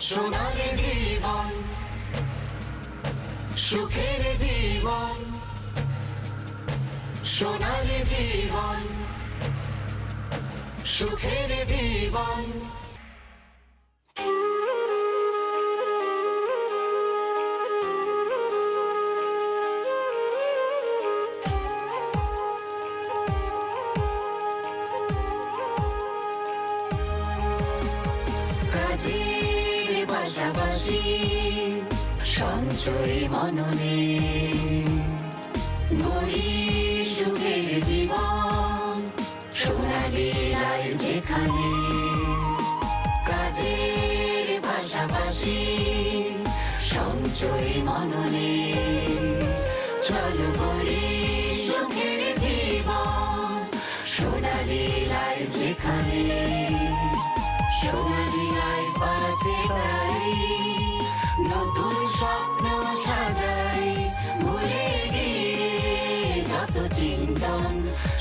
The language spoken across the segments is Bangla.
সোনালি জীবন সুখের জীবন সোনালি জীবন সুখের জীবন। কাজের সঞ্চয় মননে। গড়ি সুখের জীবন সোনালি লাই যেখানে। কাজের পাশাপাশি সঞ্চয় মননে। চল গড়ি সুখের জীবন সোনালি লাই যেখানে। সোনালি লাই পাচ্ছে তাই চিন্তন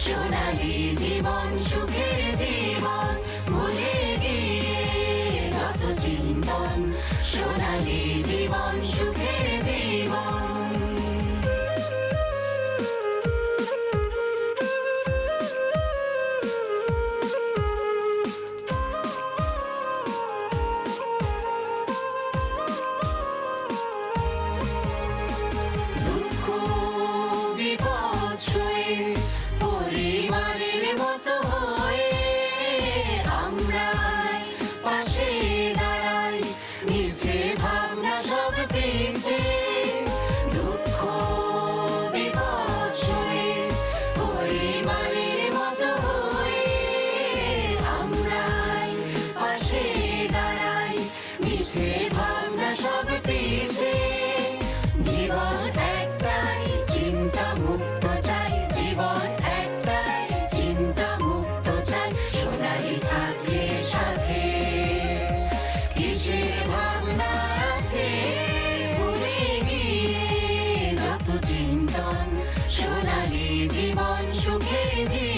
সোনালী জীবন সুখের জীবন। Santa